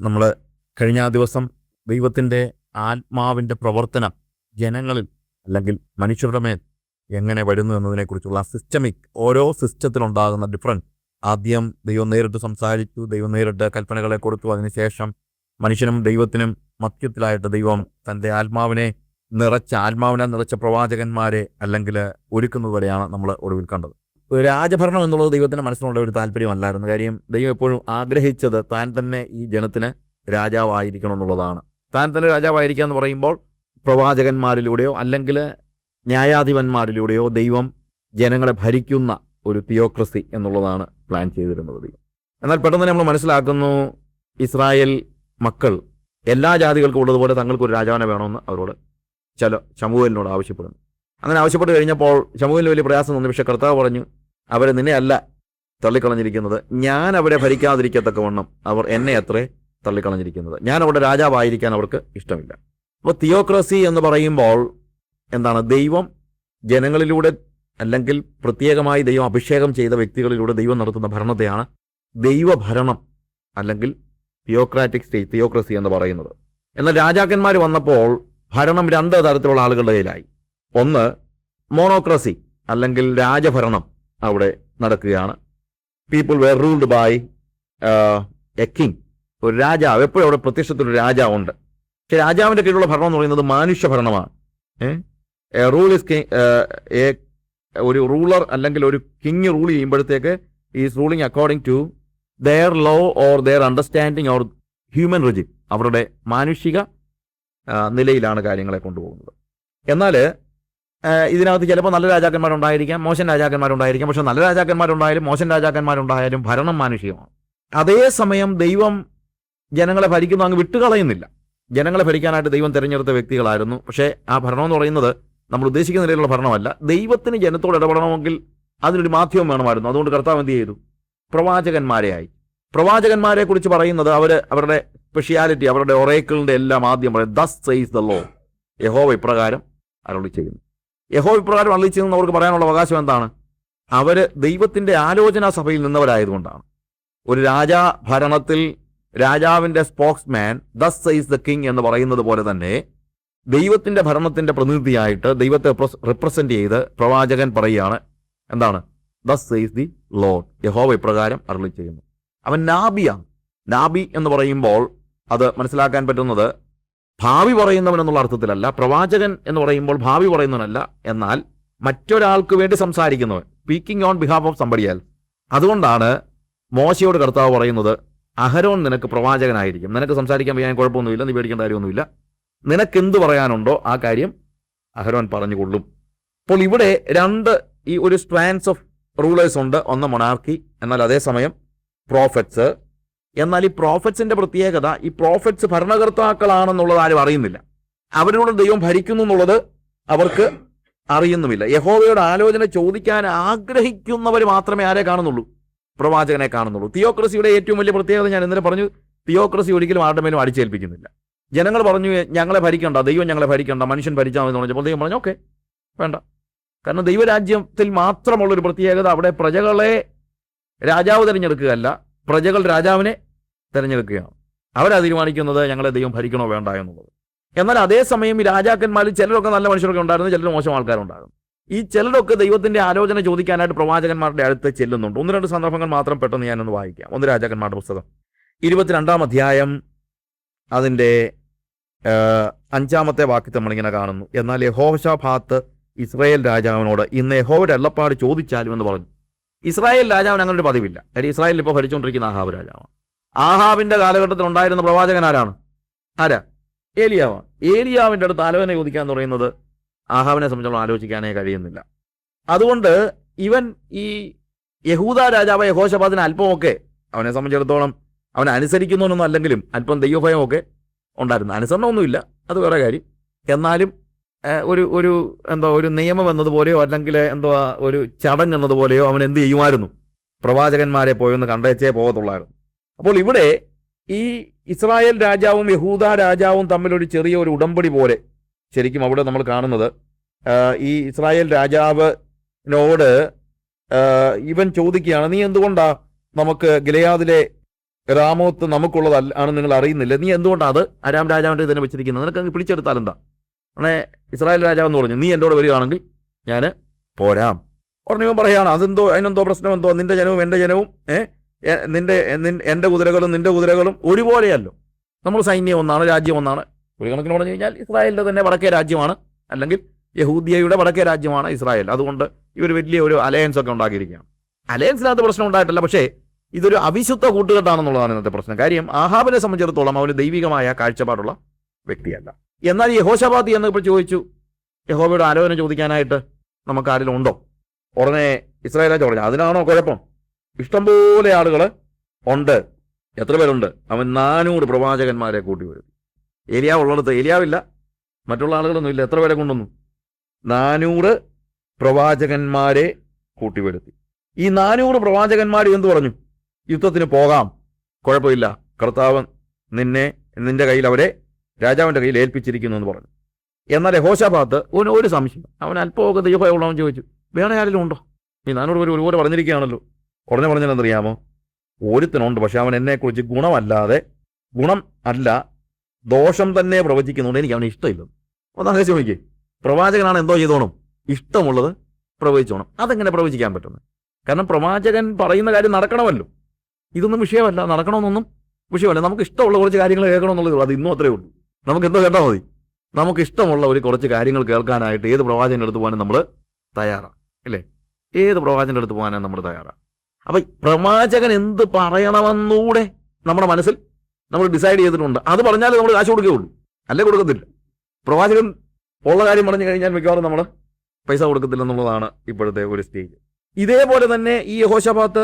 നമ്മൾ കഴിഞ്ഞ ദിവസം ദൈവത്തിന്റെ ആത്മാവിന്റെ പ്രവർത്തനം ജനങ്ങളിൽ അല്ലെങ്കിൽ മനുഷ്യരുടെ മേൽ എങ്ങനെ വരുന്നു എന്നതിനെക്കുറിച്ചുള്ള സിസ്റ്റമിക് ഓരോ സിസ്റ്റത്തിലുണ്ടാകുന്ന ഡിഫറൻസ് ആദ്യം ദൈവം നേരിട്ട് സംസാരിച്ചു ദൈവം നേരിട്ട് കൽപ്പനകളെ കൊടുത്തു. അതിനുശേഷം മനുഷ്യനും ദൈവത്തിനും മധ്യത്തിലായിട്ട് ദൈവം തന്റെ ആത്മാവിനെ നിറച്ച ആത്മാവിനെ നിറച്ച പ്രവാചകന്മാരെ അല്ലെങ്കിൽ ഒരുക്കുന്നത് വരെയാണ് നമ്മൾ ഒടുവിൽ കണ്ടത്. രാജഭരണം എന്നുള്ളത് ദൈവത്തിന്റെ മനസ്സിലുള്ള ഒരു താല്പര്യമല്ലായിരുന്നു കാര്യം ദൈവം എപ്പോഴും ആഗ്രഹിച്ചത് താൻ തന്നെ ഈ ജനത്തിന് രാജാവായിരിക്കണം എന്നുള്ളതാണ്. താൻ തന്നെ രാജാവായിരിക്കുക എന്ന് പറയുമ്പോൾ പ്രവാചകന്മാരിലൂടെയോ അല്ലെങ്കിൽ ന്യായാധിപന്മാരിലൂടെയോ ദൈവം ജനങ്ങളെ ഭരിക്കുന്ന ഒരു തിയോക്രസി എന്നുള്ളതാണ് പ്ലാൻ ചെയ്തിരുന്നത് എന്നാൽ പെട്ടെന്ന് നമ്മൾ മനസ്സിലാക്കുന്നു ഇസ്രായേൽ മക്കൾ എല്ലാ ജാതികൾക്കും ഉള്ളതുപോലെ തങ്ങൾക്ക് ഒരു രാജാവിനെ വേണമെന്ന് അവരോട് ചില ചമൂഹലിനോട് ആവശ്യപ്പെടുന്നു. അങ്ങനെ ആവശ്യപ്പെട്ട് കഴിഞ്ഞപ്പോൾ ശമുവേലിന് വലിയ പ്രയാസം തോന്നി. പക്ഷെ കർത്താവ് പറഞ്ഞു അവർ നിന്നെ അല്ല തള്ളിക്കളഞ്ഞിരിക്കുന്നത്. ഞാൻ അവരെ ഭരിക്കാതിരിക്കത്തക്കവണ്ണം അവർ എന്നെ അത്രേ തള്ളിക്കളഞ്ഞിരിക്കുന്നത്. ഞാൻ അവിടെ രാജാവായിരിക്കാൻ അവർക്ക് ഇഷ്ടമില്ല. അപ്പോൾ തിയോക്രസി എന്ന് പറയുമ്പോൾ എന്താണ്? ദൈവം ജനങ്ങളിലൂടെ അല്ലെങ്കിൽ പ്രത്യേകമായി ദൈവം അഭിഷേകം ചെയ്ത വ്യക്തികളിലൂടെ ദൈവം നടത്തുന്ന ഭരണത്തെയാണ് ദൈവഭരണം അല്ലെങ്കിൽ തിയോക്രാറ്റിക് സ്റ്റേറ്റ് തിയോക്രസി എന്ന് പറയുന്നത്. എന്നാൽ രാജാക്കന്മാർ വന്നപ്പോൾ ഭരണം രണ്ട് തരത്തിലുള്ള ആളുകളുടെ കയ്യിലായി. ഒന്ന് മോണോക്രസി അല്ലെങ്കിൽ രാജഭരണം അവിടെ നടക്കുകയാണ്. People were ruled by a king ഒരു രാജാവ് എപ്പോഴും അവിടെ പ്രത്യക്ഷത്തിൽ ഒരു രാജാവുണ്ട്. പക്ഷെ രാജാവിന്റെ കീഴിലുള്ള ഭരണം എന്ന് പറയുന്നത് മാനുഷ്യ ഭരണമാണ്. റൂൾ ഇസ് എ ഒരു റൂളർ അല്ലെങ്കിൽ ഒരു കിങ് റൂൾ ചെയ്യുമ്പോഴത്തേക്ക് is ruling according to their law or their understanding or human regime അവരുടെ മാനുഷിക ആ, നിലയിലാണ് കാര്യങ്ങളെ കൊണ്ടുപോകുന്നത്. എന്നാൽ ഇതിനകത്ത് ചിലപ്പോൾ നല്ല രാജാക്കന്മാരുണ്ടായിരിക്കാം മോശം രാജാക്കന്മാരുണ്ടായിരിക്കാം. പക്ഷെ നല്ല രാജാക്കന്മാരുണ്ടായാലും മോശം രാജാക്കന്മാരുണ്ടായാലും ഭരണം മാനുഷികമാണ്. അതേസമയം ദൈവം ജനങ്ങളെ ഭരിക്കുന്നു അങ്ങ് വിട്ടുകളയുന്നില്ല. ജനങ്ങളെ ഭരിക്കാനായിട്ട് ദൈവം തിരഞ്ഞെടുത്ത വ്യക്തികളായിരുന്നു. പക്ഷേ ആ ഭരണം എന്ന് പറയുന്നത് നമ്മൾ ഉദ്ദേശിക്കുന്ന നിലയിലുള്ള ഭരണമല്ല. ദൈവത്തിന് ജനത്തോട് ഇടപെടണമെങ്കിൽ അതിനൊരു മാധ്യമം വേണമായിരുന്നു. അതുകൊണ്ട് കർത്താവ് എന്ത് ചെയ്തു? പ്രവാചകന്മാരെയായി. പ്രവാചകന്മാരെ കുറിച്ച് പറയുന്നത് അവർ അവരുടെ സ്പെഷ്യാലിറ്റി അവരുടെ ഒറേക്കിളിന്റെ എല്ലാം ആദ്യം പറയും ദസ് സെയ്സ് ദ ലോ യഹോവ ഇപ്രകാരം അരുളി ചെയ്യുന്നു യഹോവ ഇപ്രകാരം അവർക്ക് പറയാനുള്ള അവകാശം എന്താണ്? അവർ ദൈവത്തിന്റെ ആലോചനാ സഭയിൽ നിന്നവരായതുകൊണ്ടാണ്. ഒരു രാജാ ഭരണത്തിൽ രാജാവിന്റെ spokesman thus says the king എന്ന് പറയുന്നത് പോലെ തന്നെ ദൈവത്തിന്റെ ഭരണത്തിന്റെ പ്രതിനിധിയായിട്ട് ദൈവത്തെ റിപ്രസെന്റ് ചെയ്ത് പ്രവാചകൻ പറയുകയാണ് എന്താണ്? ദസ് സൈസ് ദി ലോഡ് യഹോവ ഇപ്രകാരം അരളി ചെയ്യുന്നു അവൻ നാബിയാണ്. നാബി എന്ന് പറയുമ്പോൾ അത് മനസ്സിലാക്കാൻ പറ്റുന്നത് ഭാവി പറയുന്നവൻ എന്നുള്ള അർത്ഥത്തിലല്ല പ്രവാചകൻ എന്ന് പറയുമ്പോൾ ഭാവി പറയുന്നവനല്ല എന്നാൽ മറ്റൊരാൾക്ക് വേണ്ടി സംസാരിക്കുന്നവൻ. സ്പീക്കിംഗ് ഓൺ ബിഹാഫ് ഓഫ് സംബടിയാൽ അതുകൊണ്ടാണ് മോശയോട് കർത്താവ് പറയുന്നത് അഹരോൻ നിനക്ക് പ്രവാചകനായിരിക്കും. നിനക്ക് സംസാരിക്കാൻ വയ്യാൻ കുഴപ്പമൊന്നുമില്ല നീ പേടിക്കേണ്ട കാര്യമൊന്നുമില്ല. നിനക്ക് എന്ത് പറയാനുണ്ടോ ആ കാര്യം അഹരോൻ പറഞ്ഞുകൊള്ളും അപ്പോൾ ഇവിടെ രണ്ട് ഈ ഒരു സ്ട്രാൻസ് ഓഫ് റൂളേഴ്സ് ഉണ്ട്. ഒന്ന് മൊണാർക്കി എന്നാൽ അതേസമയം പ്രോഫറ്റ്സ് എന്നാൽ ഈ പ്രോഫറ്റ്സിന്റെ പ്രത്യേകത ഈ പ്രോഫറ്റ്സ് ഭരണകർത്താക്കളാണെന്നുള്ളത് ആരും അറിയുന്നില്ല. അവരിലൂടെ ദൈവം ഭരിക്കുന്നു എന്നുള്ളത് അവർക്ക് അറിയുന്നുമില്ല. യഹോവയുടെ ആലോചന ചോദിക്കാൻ ആഗ്രഹിക്കുന്നവർ മാത്രമേ ആരെ കാണുന്നുള്ളൂ? പ്രവാചകനെ കാണുന്നുള്ളൂ. തിയോക്രസിയുടെ ഏറ്റവും വലിയ പ്രത്യേകത ഞാൻ ഇന്നലെ പറഞ്ഞു തിയോക്രസി ഒരിക്കലും ആരുടെ മേലും അടിച്ചേൽപ്പിക്കുന്നില്ല. ജനങ്ങൾ പറഞ്ഞു ഞങ്ങളെ ഭരിക്കണ്ട ദൈവം ഞങ്ങളെ ഭരിക്കണ്ട മനുഷ്യൻ ഭരിച്ചാൽ മതി പറഞ്ഞപ്പോൾ ദൈവം പറഞ്ഞു ഓക്കെ വേണ്ട. കാരണം ദൈവരാജ്യത്തിൽ മാത്രമുള്ള ഒരു പ്രത്യേകത അവിടെ പ്രജകളെ രാജാവ് തിരഞ്ഞെടുക്കുകയല്ല പ്രജകൾ രാജാവിനെ തിരഞ്ഞെടുക്കുകയാണ്. അവരാ തീരുമാനിക്കുന്നത് ഞങ്ങളെ ദൈവം ഭരിക്കണോ വേണ്ട എന്നുള്ളത്. എന്നാൽ അതേസമയം ഈ രാജാക്കന്മാരിൽ ചിലരൊക്കെ നല്ല മനുഷ്യരൊക്കെ ഉണ്ടായിരുന്നു ചിലർ മോശം ആൾക്കാരുണ്ടായിരുന്നു. ഈ ചിലരൊക്കെ ദൈവത്തിന്റെ ആലോചന ചോദിക്കാനായിട്ട് പ്രവാചകന്മാരുടെ അടുത്ത് ചെല്ലുന്നുണ്ട്. ഒന്ന് രണ്ട് സന്ദർഭങ്ങൾ മാത്രം പെട്ടെന്ന് ഞാനൊന്ന് വായിക്കാം. ഒന്ന് രാജാക്കന്മാരുടെ പുസ്തകം. ഇരുപത്തിരണ്ടാം അധ്യായം അതിന്റെ അഞ്ചാമത്തെ വാക്യത്തെ നമ്മളിങ്ങനെ കാണുന്നു. എന്നാൽ യഹോഷാഭാത്ത് ഇസ്രയേൽ രാജാവിനോട് ഇന്ന് യഹോയുടെ എള്ളപ്പാട് ചോദിച്ചാലും എന്ന് പറഞ്ഞു. ഇസ്രായേൽ രാജാവിന് അങ്ങനെ ഒരു പതിവില്ല. കാര്യം ഇസ്രായേലിൽ ഇപ്പോൾ ഭരിച്ചുകൊണ്ടിരിക്കുന്ന ആഹാബ് രാജാവാണ്. ആഹാബിന്റെ കാലഘട്ടത്തിൽ ഉണ്ടായിരുന്ന പ്രവാചകൻ ആരാണ്? ആരാ? ഏലിയാവാണ്. ഏലിയാവിന്റെ അടുത്ത് ആലോചന ചോദിക്കുക എന്ന് പറയുന്നത് ആഹാബിനെ സംബന്ധിച്ചോളം ആലോചിക്കാനേ കഴിയുന്നില്ല. അതുകൊണ്ട് ഇവൻ ഈ യഹൂദ രാജാവ് യഹോഷബാദിന് അല്പമൊക്കെ അവനെ സംബന്ധിച്ചിടത്തോളം അവൻ അനുസരിക്കുന്നവനൊന്നും അല്ലെങ്കിലും അല്പം ദൈവഭയമൊക്കെ ഉണ്ടായിരുന്നു. അനുസരണമൊന്നുമില്ല. അത് വേറെ കാര്യം. എന്നാലും ഒരു ഒരു എന്തോ ഒരു നിയമം എന്നതുപോലെയോ അല്ലെങ്കിൽ എന്തോ ഒരു ചടങ്ങ് എന്നതുപോലെയോ അവൻ എന്ത് ചെയ്യുമായിരുന്നു? പ്രവാചകന്മാരെ പോയൊന്ന് കണ്ടേച്ചേ പോകത്തുള്ളായിരുന്നു. അപ്പോൾ ഇവിടെ ഈ ഇസ്രായേൽ രാജാവും യഹൂദ രാജാവും തമ്മിലൊരു ചെറിയ ഒരു ഉടമ്പടി പോലെ ശരിക്കും അവിടെ നമ്മൾ കാണുന്നത്. ഈ ഇസ്രായേൽ രാജാവിനോട് ഇവൻ ചോദിക്കുകയാണ് നീ എന്തുകൊണ്ടാ നമുക്ക് ഗിലയാദിലെ രാമോത്ത് നമുക്കുള്ളതല്ല ആണ് നിങ്ങൾ അറിയുന്നില്ല? നീ എന്തുകൊണ്ടാണ് അത്? അരാം രാജാവിന്റെ ഇതിനെ വെച്ചിരിക്കുന്നത്. നിനക്ക് അങ്ങ് പിടിച്ചെടുത്താൽ എന്താ? ഉടനെ ഇസ്രായേൽ രാജാവ് എന്ന് പറഞ്ഞു നീ എന്നോട് വരികയാണെങ്കിൽ ഞാൻ പോരാം. ഉടനെ പറയാണ് അതെന്തോ അതിനെന്തോ പ്രശ്നം എന്തോ നിന്റെ ജനവും എന്റെ ജനവും ഏ എ- നിന്റെ എന്റെ കുതിരകളും നിന്റെ കുതിരകളും ഒരുപോലെയല്ലോ. നമ്മൾ സൈന്യം ഒന്നാണ് രാജ്യം ഒന്നാണ്. ഒരു കണക്കിന് പറഞ്ഞു കഴിഞ്ഞാൽ ഇസ്രായേലിന്റെ തന്നെ വടക്കേ രാജ്യമാണ് അല്ലെങ്കിൽ യഹൂദിയയുടെ വടക്കേ രാജ്യമാണ് ഇസ്രായേൽ. അതുകൊണ്ട് ഇവർ വലിയ ഒരു അലയൻസ് ഒക്കെ ഉണ്ടാക്കിയിരിക്കുകയാണ്. അലയൻസിനകത്ത് പ്രശ്നം ഉണ്ടായിട്ടില്ല പക്ഷേ ഇതൊരു അവിശുദ്ധ കൂട്ടുകെട്ടാണെന്നുള്ളതാണ് ഇന്നത്തെ പ്രശ്നം. കാര്യം ആഹാബിനെ സംബന്ധിച്ചിടത്തോളം അവന് ദൈവികമായ കാഴ്ചപ്പാടുള്ള വ്യക്തിയല്ല. എന്നാൽ യഹോശബാദ് എന്നപ്പോൾ ചോദിച്ചു യഹോബയുടെ ആലോചന ചോദിക്കാനായിട്ട് നമുക്ക് ആരെങ്കിലും ഉണ്ടോ? ഉടനെ ഇസ്രായേൽ രാജ പറഞ്ഞു അതിനാണോ കുഴപ്പം? ഇഷ്ടംപോലെ ആളുകൾ ഉണ്ട്. എത്ര പേരുണ്ട്? അവൻ നാനൂറ് പ്രവാചകന്മാരെ കൂട്ടി വരും ഏലിയാവ് ഉള്ളിടത്ത് ഏലിയാവില്ല മറ്റുള്ള ആളുകളൊന്നും ഇല്ല. എത്ര പേരെ കൊണ്ടുവന്നു? നാനൂറ് പ്രവാചകന്മാരെ കൂട്ടി വരുത്തി ഈ നാനൂറ് പ്രവാചകന്മാർ എന്തു പറഞ്ഞു? യുദ്ധത്തിന് പോകാം. കുഴപ്പമില്ല. കർത്താവ് നിന്നെ നിന്റെ കയ്യിൽ അവരെ രാജാവിന്റെ കയ്യിൽ ഏൽപ്പിച്ചിരിക്കുന്നു എന്ന് പറഞ്ഞു. എന്നാൽ യഹോശാഭാത്ത് അവന് ഒരു സംശയം. അവൻ അല്പമൊക്കെ ദൈവഭയമുള്ളവൻ ചോദിച്ചു. വേറെ ആരെങ്കിലും ഉണ്ടോ? നീ നാനൂറ് പേര് ഒരുപോലെ പറഞ്ഞിരിക്കുകയാണല്ലോ. ഉടനെ പറഞ്ഞാലെന്നറിയാമോ ഒരുത്തനുണ്ട്. പക്ഷെ അവൻ എന്നെക്കുറിച്ച് ഗുണമല്ലാതെ ഗുണം അല്ല ദോഷം തന്നെ പ്രവചിക്കുന്നുണ്ട്. എനിക്ക് അവന് ഇഷ്ടമില്ല. ഒന്നാം ചോദിക്കേ പ്രവാചകനാണ് എന്തോ ചെയ്തോണം. ഇഷ്ടമുള്ളത് പ്രവചിച്ചോണം. അതെങ്ങനെ പ്രവചിക്കാൻ പറ്റുന്നത് കാരണം പ്രവാചകൻ പറയുന്ന കാര്യം നടക്കണമല്ലോ. ഇതൊന്നും വിഷയമല്ല. നടക്കണമെന്നൊന്നും വിഷയമല്ല. നമുക്ക് ഇഷ്ടമുള്ള കുറച്ച് കാര്യങ്ങൾ കേൾക്കണമെന്നുള്ളത് അത് ഇന്നും അത്രേ ഉള്ളൂ. നമുക്ക് എന്തോ കേട്ടാൽ മതി. നമുക്ക് ഇഷ്ടമുള്ള ഒരു കുറച്ച് കാര്യങ്ങൾ കേൾക്കാനായിട്ട് ഏത് പ്രവാചകന്റെ അടുത്ത് പോകാനും നമ്മൾ തയ്യാറാണ് അല്ലേ? ഏത് പ്രവാചകന്റെ അടുത്ത് പോകാനും നമ്മൾ തയ്യാറാണ് അപ്പൊ പ്രവാചകൻ എന്ത് പറയണമെന്നൂടെ നമ്മുടെ മനസ്സിൽ നമ്മൾ ഡിസൈഡ് ചെയ്തിട്ടുണ്ട്. അത് പറഞ്ഞാലേ നമ്മൾ കാശ് കൊടുക്കുകയുള്ളൂ. അല്ലേ കൊടുക്കത്തില്ല. പ്രവാചകൻ ഉള്ള കാര്യം പറഞ്ഞു കഴിഞ്ഞാൽ മിക്കവാറും നമ്മൾ പൈസ കൊടുക്കത്തില്ല എന്നുള്ളതാണ് ഇപ്പോഴത്തെ ഒരു സ്റ്റേജ്. ഇതേപോലെ തന്നെ ഈ യഹോശപാത്ത്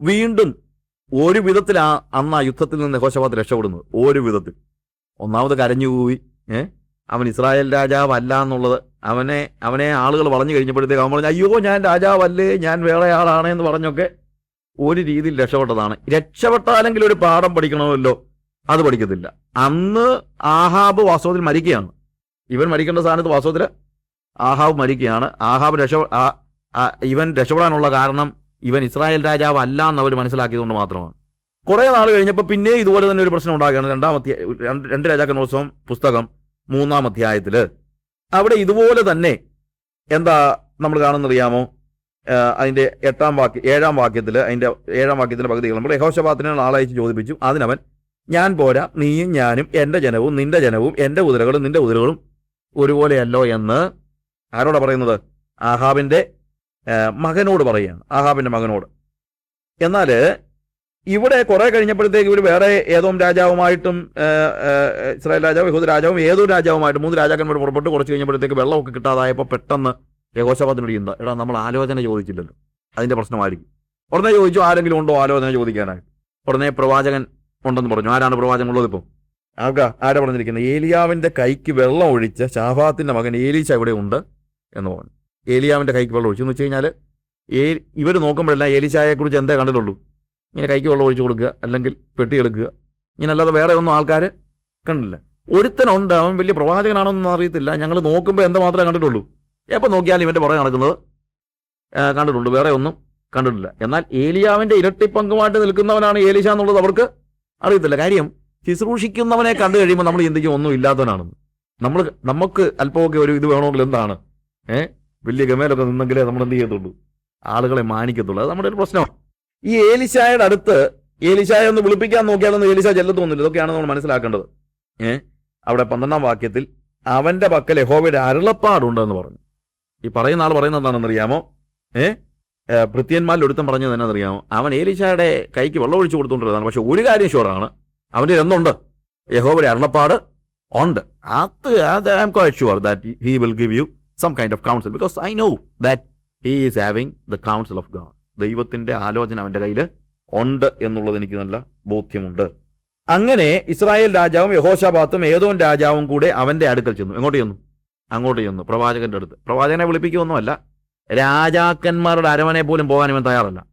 വീണ്ടും ഒരു വിധത്തിലാ അന്ന് ആ യുദ്ധത്തിൽ നിന്ന് യഹോശപാത്ത് രക്ഷപ്പെടുന്നത്. ഒരു വിധത്തിൽ. ഒന്നാമത് കരഞ്ഞുപോയി ഏ? അവൻ ഇസ്രായേൽ രാജാവല്ല എന്നുള്ളത് അവനെ അവനെ ആളുകൾ പറഞ്ഞു കഴിഞ്ഞപ്പോഴത്തേക്ക് അവൻ പറഞ്ഞു അയ്യോ ഞാൻ രാജാവല്ലേ ഞാൻ വേറെ എന്ന് പറഞ്ഞൊക്കെ ഒരു രീതിയിൽ രക്ഷപ്പെട്ടതാണ്. രക്ഷപ്പെട്ടാലെങ്കിൽ ഒരു പാഠം പഠിക്കണമല്ലോ. അത് പഠിക്കത്തില്ല. അന്ന് ആഹാബ് വാസ്തവത്തിൽ മരിക്കുകയാണ്. ഇവൻ മരിക്കേണ്ട സ്ഥാനത്ത് വാസ്തവത്തിൽ ആഹാബ് മരിക്കുകയാണ്. ആഹാബ് രക്ഷ ഇവൻ രക്ഷപ്പെടാനുള്ള കാരണം ഇവൻ ഇസ്രായേൽ രാജാവ് അല്ല എന്ന് അവർ മനസ്സിലാക്കിയതുകൊണ്ട് മാത്രമാണ്. കുറെ നാൾ കഴിഞ്ഞപ്പോൾ പിന്നെ ഇതുപോലെ തന്നെ ഒരു പ്രശ്നം ഉണ്ടാകുകയാണ്. രണ്ടാം അധ്യായ രണ്ട് രാജാക്കന്മോത്സവം പുസ്തകം മൂന്നാം അധ്യായത്തിൽ അവിടെ ഇതുപോലെ തന്നെ എന്താ നമ്മൾ കാണുന്നറിയാമോ? അതിന്റെ എട്ടാം വാക്യ ഏഴാം വാക്യത്തിൽ അതിന്റെ ഏഴാം വാക്യത്തിന്റെ പകുതികൾ നമ്മൾ യഹോശപാത്തിനെ ആളയച്ച് ചോദിപ്പിച്ചു. അതിനവൻ ഞാൻ പോരാ നീയും ഞാനും എന്റെ ജനവും നിന്റെ ജനവും എന്റെ കുതിരകളും നിന്റെ കുതിരകളും ഒരുപോലെയല്ലോ എന്ന് ആരോടാ പറയുന്നത്? ആഹാബിന്റെ മകനോട് പറയുകയാണ്. ആഹാബിന്റെ മകനോട്. എന്നാൽ ഇവിടെ കുറെ കഴിഞ്ഞപ്പോഴത്തേക്ക് ഇവർ വേറെ ഏതോ രാജാവുമായിട്ടും ഇസ്രായേൽ രാജാവും യഹൂദ രാജാവും ഏതോ രാജാവുമായിട്ട് മൂന്ന് രാജാക്കന്മാർ പുറപ്പെട്ട്. കുറച്ച് കഴിഞ്ഞപ്പോഴത്തേക്ക് വെള്ളമൊക്കെ കിട്ടാതായപ്പോൾ പെട്ടെന്ന് യഹോശപാത്തിനോട് ചിന്ത എടാ നമ്മൾ ആലോചന ചോദിച്ചില്ലല്ലോ. അതിന്റെ പ്രശ്നമായിരിക്കും. ഉടനെ ചോദിച്ചു ആരെങ്കിലും ഉണ്ടോ ആലോചന ചോദിക്കാനായിട്ട്? ഉടനെ പ്രവാചകൻ ഉണ്ടെന്ന് പറഞ്ഞു. ആരാണ് പ്രവാചകൻ ഉള്ളത് ഇപ്പം? ആൾക്കാ ആരാ പറഞ്ഞിരിക്കുന്നത് ഏലിയാവിന്റെ കൈക്ക് വെള്ളം ഒഴിച്ച ഷാഫാത്തിന്റെ മകൻ ഏലീച്ച ഇവിടെ ഉണ്ട് എന്ന് പറഞ്ഞു. ഏലിയാവിന്റെ കൈക്ക് വെള്ളം ഒഴിച്ചു എന്ന് വെച്ച് കഴിഞ്ഞാൽ ഏ ഇവർ നോക്കുമ്പോഴല്ല ഏലീശായെ കുറിച്ച് എന്തേ കണ്ടിട്ടുള്ളൂ? ഇങ്ങനെ കൈക്ക് വെള്ളം ഒഴിച്ചു കൊടുക്കുക അല്ലെങ്കിൽ പെട്ടി എടുക്കുക. ഇങ്ങനെ അല്ലാതെ വേറെ ഒന്നും ആൾക്കാർ കണ്ടില്ല. ഒരുത്തനുണ്ട് അവൻ വലിയ പ്രവാചകനാണെന്നൊന്നും അറിയത്തില്ല. ഞങ്ങൾ നോക്കുമ്പോൾ എന്താ മാത്രമേ കണ്ടിട്ടുള്ളൂ. എപ്പോൾ നോക്കിയാലും ഇവന്റെ പുറകെ നടക്കുന്നത് കണ്ടിട്ടുള്ളൂ. വേറെ ഒന്നും കണ്ടിട്ടില്ല. എന്നാൽ ഏലിയാവിന്റെ ഇരട്ടി പങ്കുമായിട്ട് നിൽക്കുന്നവനാണ് ഏലിശ എന്നുള്ളത് അവർക്ക് അറിയത്തില്ല. കാര്യം ശുശ്രൂഷിക്കുന്നവനെ കണ്ടു കഴിയുമ്പോൾ നമ്മൾ ചിന്തിക്കും ഒന്നും ഇല്ലാത്തവനാണെന്ന്. നമ്മൾ നമുക്ക് അല്പമൊക്കെ ഒരു ഇത് വേണമെങ്കിൽ എന്താണ്? ഏഹ് വലിയ ഗമേലൊക്കെ നിന്നെങ്കിലേ നമ്മൾ എന്ത് ചെയ്യത്തുള്ളൂ? ആളുകളെ മാനിക്കത്തുള്ളൂ. അത് നമ്മുടെ ഒരു പ്രശ്നമാണ്. ഈ ഏലിശായുടെ അടുത്ത് ഏലിശായ ഒന്ന് വിളിപ്പിക്കാൻ നോക്കിയാലൊന്നും ഏലിശ ചെല്ലത്തൊന്നുമില്ല ഇതൊക്കെയാണ് നമ്മൾ മനസ്സിലാക്കേണ്ടത്. ഏഹ് അവിടെ പന്ത്രണ്ടാം വാക്യത്തിൽ അവന്റെ പക്കൽ യഹോവയുടെ അരുളപ്പാടുണ്ടെന്ന് പറഞ്ഞു. ഈ പറയുന്ന ആൾ പറയുന്നത് എന്താണെന്ന് അറിയാമോ ഏ ഭൃത്യന്മാരിൽ ഒരുത്തം പറഞ്ഞത് എന്നാണെന്നറിയാമോ? അവൻ ഏലിശായുടെ കൈക്ക് വെള്ളം ഒഴിച്ചു കൊടുത്തുകൊണ്ടിരുന്നതാണ്. പക്ഷെ ഒരു കാര്യം ഷുവറാണ്. അവന്റെ എന്തുണ്ട്? യഹോവയുടെ അരുളപ്പാട് ഉണ്ട്. അത് I am quite sure that he will give you some kind of counsel because I know that he is having the counsel of God ദൈവത്തിന്റെ ആലോചന അവന്റെ കയ്യിൽ ഉണ്ട് എന്നുള്ളത് എനിക്ക് നല്ല ബോധ്യമുണ്ട്. അങ്ങനെ ഇസ്രായേൽ രാജാവും യഹോഷാബാത്തും ഏതോൻ രാജാവും കൂടെ അവന്റെ അടുക്കൽ ചെന്നു. എങ്ങോട്ട് ചെന്നു? അങ്ങോട്ട് ചെന്നു പ്രവാചകന്റെ അടുത്ത്. പ്രവാചകനെ വിളിപ്പിക്കുമൊന്നുമല്ല രാജാക്കന്മാരുടെ അരവനെ പോലും പോകാൻ ഇവൻ തയ്യാറല്ല.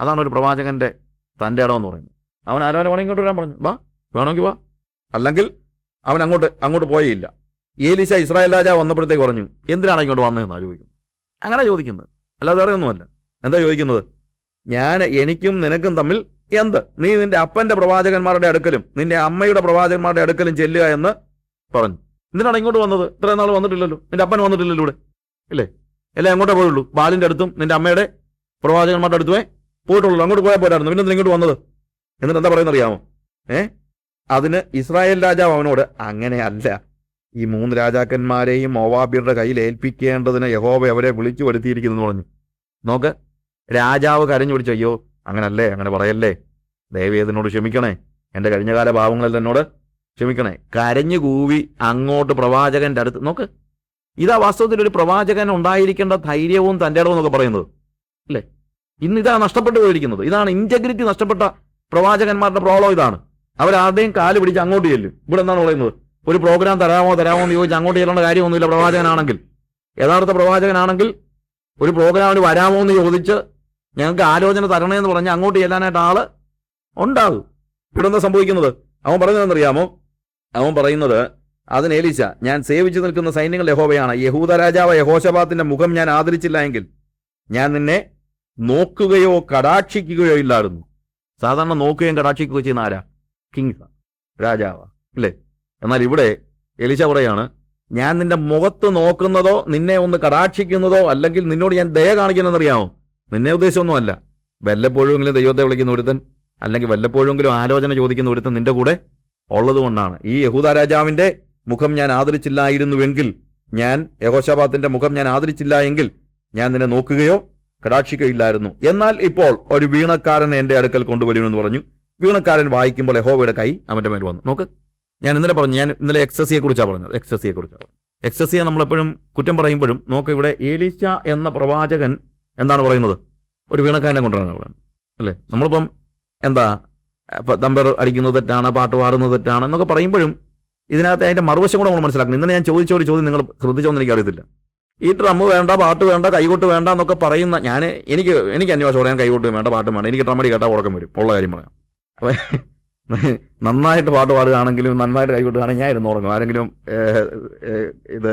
അതാണ് ഒരു പ്രവാചകന്റെ തന്റെ ഇടം എന്ന് പറയുന്നത്. അവൻ അരവനെ വേണമെങ്കിൽ ഇങ്ങോട്ട് വരാൻ പറഞ്ഞു? വാ വേണമെങ്കിൽ വാ. അല്ലെങ്കിൽ അവൻ അങ്ങോട്ട് അങ്ങോട്ട് പോയേയില്ല. ഏലിശ ഇസ്രായേൽ രാജാവ് വന്നപ്പോഴത്തേക്ക് പറഞ്ഞു എന്തിനാണ് ഇങ്ങോട്ട് വന്നതെന്ന് ചോദിക്കുന്നു അങ്ങനെ ചോദിക്കുന്നത് അല്ലാതെ വേറെ ഒന്നുമല്ല. എന്താ ചോദിക്കുന്നത്? ഞാൻ എനിക്കും നിനക്കും തമ്മിൽ എന്ത്? നീ നിന്റെ അപ്പന്റെ പ്രവാചകന്മാരുടെ അടുക്കലും നിന്റെ അമ്മയുടെ പ്രവാചകന്മാരുടെ അടുക്കലും ചെല്ലുക എന്ന് പറഞ്ഞു. എന്തിനാണ് ഇങ്ങോട്ട് വന്നത്? ഇത്രയും നാൾ വന്നിട്ടില്ലല്ലോ. നിന്റെ അപ്പൻ വന്നിട്ടില്ലല്ലോ ഇവിടെ. ഇല്ലേ? എല്ലാം എങ്ങോട്ടേ പോയുള്ളൂ. ബാലിന്റെ അടുത്തും നിന്റെ അമ്മയുടെ പ്രവാചകന്മാരുടെ അടുത്തുമേ പോയിട്ടുള്ളൂ. അങ്ങോട്ട് പോയാൽ പോരായിരുന്നു. പിന്നെ ഇങ്ങോട്ട് വന്നത്? എന്നിട്ട് എന്താ പറയുന്നത് അറിയാമോ? ഏ? അതിന് ഇസ്രായേൽ രാജാവ് അവനോട് അങ്ങനെയല്ല ഈ മൂന്ന് രാജാക്കന്മാരെയും മോവാബിയുടെ കയ്യിൽ ഏൽപ്പിക്കേണ്ടതിന് യഹോബ അവരെ വിളിച്ചു വരുത്തിയിരിക്കുന്നു പറഞ്ഞു. നോക്ക് രാജാവ് കരഞ്ഞു പിടിച്ചു അയ്യോ അങ്ങനല്ലേ അങ്ങനെ പറയല്ലേ? ദയവേ ഇതിനോട് ക്ഷമിക്കണേ. എന്റെ കഴിഞ്ഞകാല ഭാവങ്ങളിൽ എന്നോട് ക്ഷമിക്കണേ. കരഞ്ഞു കൂവി അങ്ങോട്ട് പ്രവാചകന്റെ അടുത്ത് നോക്ക് ഇതാ വാസ്തവത്തിൽ ഒരു പ്രവാചകൻ ഉണ്ടായിരിക്കേണ്ട ധൈര്യവും തന്റെ ഇടവും എന്നൊക്കെ പറയുന്നത് അല്ലേ? ഇന്ന് ഇതാ നഷ്ടപ്പെട്ടു പോയിരിക്കുന്നത്. ഇതാണ് ഇന്റഗ്രിറ്റി നഷ്ടപ്പെട്ട പ്രവാചകന്മാരുടെ പ്രോബ്ലം ഇതാണ്. അവരാരുടെയും കാൽ പിടിച്ച് അങ്ങോട്ട് ചെല്ലും. ഇവിടെ എന്താണ് പറയുന്നത്? ഒരു പ്രോഗ്രാം തരാമോ തരാമോ എന്ന് ചോദിച്ച് അങ്ങോട്ട് ചെല്ലേണ്ട കാര്യമൊന്നുമില്ല പ്രവാചകനാണെങ്കിൽ. യഥാർത്ഥ പ്രവാചകനാണെങ്കിൽ ഒരു പ്രോഗ്രാമിന് വരാമോ എന്ന് ചോദിച്ച് ഞങ്ങൾക്ക് ആലോചന തരണമെന്ന് പറഞ്ഞ് അങ്ങോട്ട് ചെല്ലാനായിട്ട് ആൾ ഉണ്ടാകും. ഇവിടെ എന്താ സംഭവിക്കുന്നത്? അവൻ പറഞ്ഞതെന്നറിയാമോ? അവൻ പറയുന്നത് അതിന് ഏലിച്ച ഞാൻ സേവിച്ചു നിൽക്കുന്ന സൈന്യങ്ങൾ യഹോവയാണ്. യഹൂദ രാജാവ് യഹോശബാത്തിന്റെ മുഖം ഞാൻ ആദരിച്ചില്ല എങ്കിൽ ഞാൻ നിന്നെ നോക്കുകയോ കടാക്ഷിക്കുകയോ ഇല്ലായിരുന്നു. സാധാരണ നോക്കുകയും കടാക്ഷിക്കുകയോ ചെയ്യുന്ന ആരാ? കിങ് രാജാവ അല്ലേ? എന്നാൽ ഇവിടെ എലിശ പറയാണ് ഞാൻ നിന്റെ മുഖത്ത് നോക്കുന്നതോ നിന്നെ ഒന്ന് കടാക്ഷിക്കുന്നതോ അല്ലെങ്കിൽ നിന്നോട് ഞാൻ ദയ കാണിക്കുന്നതെന്നറിയാമോ? നിന്നെ ഉദ്ദേശമൊന്നുമല്ല വല്ലപ്പോഴുമെങ്കിലും ദൈവത്തെ വിളിക്കുന്ന ഒരുത്തൻ അല്ലെങ്കിൽ വല്ലപ്പോഴെങ്കിലും ആലോചന ചോദിക്കുന്ന ഒരുത്തൻ നിന്റെ കൂടെ ഉള്ളതുകൊണ്ടാണ്. ഈ യഹൂദ രാജാവിന്റെ മുഖം ഞാൻ ആദരിച്ചില്ലായിരുന്നുവെങ്കിൽ ഞാൻ യഹോശാബാത്തിന്റെ മുഖം ഞാൻ ആദരിച്ചില്ല എങ്കിൽ ഞാൻ നിന്നെ നോക്കുകയോ കടാക്ഷിക്കുകയില്ലായിരുന്നു എന്നാൽ ഇപ്പോൾ ഒരു വീണക്കാരൻ എന്റെ അടുക്കൽ കൊണ്ടുവരുമെന്ന് പറഞ്ഞു. വീണക്കാരൻ വായിക്കുമ്പോൾ യഹോവയുടെ കൈ അവന്റെ മേൽ വന്നു. നോക്ക് ഞാൻ ഇന്നലെ പറഞ്ഞു ഞാൻ ഇന്നലെ എക്സസിയെ കുറിച്ചാണ് പറഞ്ഞത്. എക്സസിയെ കുറിച്ചാണ് എക്സസിയെ നമ്മളെപ്പോഴും കുറ്റം പറയുമ്പോഴും നോക്ക് ഇവിടെ ഏലിശ എന്ന പ്രവാചകൻ എന്താണ് പറയുന്നത്? ഒരു വീണക്കാരനെ കൊണ്ടുവരാൻ പറയുന്നത്. അല്ലേ? നമ്മളിപ്പം എന്താ തമ്പർ അടിക്കുന്നത് തെറ്റാണ് പാട്ട് പാടുന്നത് തെറ്റാണ് എന്നൊക്കെ പറയുമ്പോഴും ഇതിനകത്ത് അതിന്റെ മറുവശം കൂടെ നമ്മൾ മനസ്സിലാക്കണം. ഇന്നലെ ഞാൻ ചോദിച്ച ഒരു ചോദ്യം നിങ്ങൾ ശ്രദ്ധിച്ചോന്ന് എനിക്ക് അറിയത്തില്ല ഈ ഡ്രമ്മ് വേണ്ട പാട്ട് വേണ്ട കൈകൊട്ട് വേണ്ട എന്നൊക്കെ പറയുന്ന ഞാൻ എനിക്ക് എനിക്ക് അന്വേഷണം പറയാൻ കൈകൊട്ട് വേണ്ട പാട്ടും വേണ്ട. എനിക്ക് ഡ്രമ്മടി കേട്ടാൽ ഉറക്കം വരും. ഉള്ള കാര്യം പറയാം. അപ്പോൾ നന്നായിട്ട് പാട്ട് പാടുകയാണെങ്കിലും നന്നായിട്ട് കൈകൊട്ടുകയാണെങ്കിൽ ഞാൻ ഇരുന്ന് ഉറങ്ങും. ആരെങ്കിലും ഇത്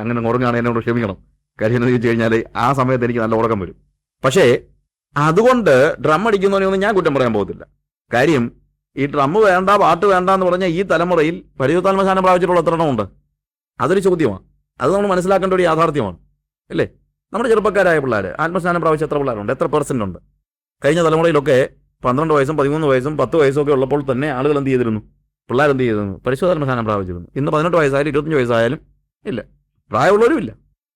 അങ്ങനെ ഉറങ്ങുകയാണെങ്കിൽ എന്നോട് ക്ഷമിക്കണം. കാര്യം ചോദിച്ചു കഴിഞ്ഞാൽ ആ സമയത്ത് എനിക്ക് നല്ല ഉറക്കം വരും. പക്ഷേ അതുകൊണ്ട് ഡ്രം അടിക്കുന്നവനെയൊന്നും ഞാൻ കുറ്റം പറയാൻ പോകത്തില്ല. കാര്യം ഈ ഡ്രം വേണ്ട പാട്ട് വേണ്ട എന്ന് പറഞ്ഞാൽ ഈ തലമുറയിൽ പരിചുത്താത്മശാനം പ്രാപിച്ചിട്ടുള്ള എത്ര എണ്ണം ഉണ്ട് അതൊരു ചോദ്യമാണ്. അത് നമ്മൾ മനസ്സിലാക്കേണ്ട ഒരു യാഥാർത്ഥ്യമാണ്. അല്ലേ? നമ്മുടെ ചെറുപ്പക്കാരായ പിള്ളേർ ആത്മസ്നാനം പ്രാപിച്ച എത്ര പിള്ളേരുണ്ട്? എത്ര പെർസെന്റ് ഉണ്ട്? കഴിഞ്ഞ തലമുറയിലൊക്കെ പന്ത്രണ്ട് വയസ്സും പതിമൂന്ന് വയസ്സും പത്ത് വയസ്സും ഒക്കെ ഉള്ളപ്പോൾ തന്നെ ആളുകൾ എന്ത് ചെയ്തിരുന്നു? പിള്ളേർ എന്ത് ചെയ്തിരുന്നു? പരിശോധന സ്ഥാനം പ്രാപിച്ചിരുന്നു. ഇന്ന് പതിനെട്ട് വയസ്സായാലും ഇരുപത്തഞ്ച് വയസ്സായാലും ഇല്ല. പ്രായമുള്ളവരും ഇല്ല.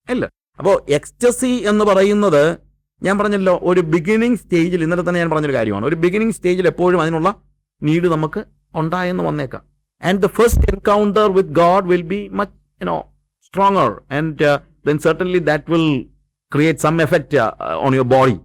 ഇല്ല. അപ്പോൾ എക്സ്റ്റസി എന്ന് പറയുന്നത് ഞാൻ പറഞ്ഞല്ലോ ഒരു ബിഗിനിങ് സ്റ്റേജിൽ ഇന്നലെ തന്നെ ഞാൻ പറഞ്ഞൊരു കാര്യമാണ്. ഒരു ബിഗിനിങ് സ്റ്റേജിൽ എപ്പോഴും അതിനുള്ള നീഡ് നമുക്ക് ഉണ്ടായെന്ന് വന്നേക്കാം. And the first encounter with God will be much you know stronger and then certainly that will create some effect on your body.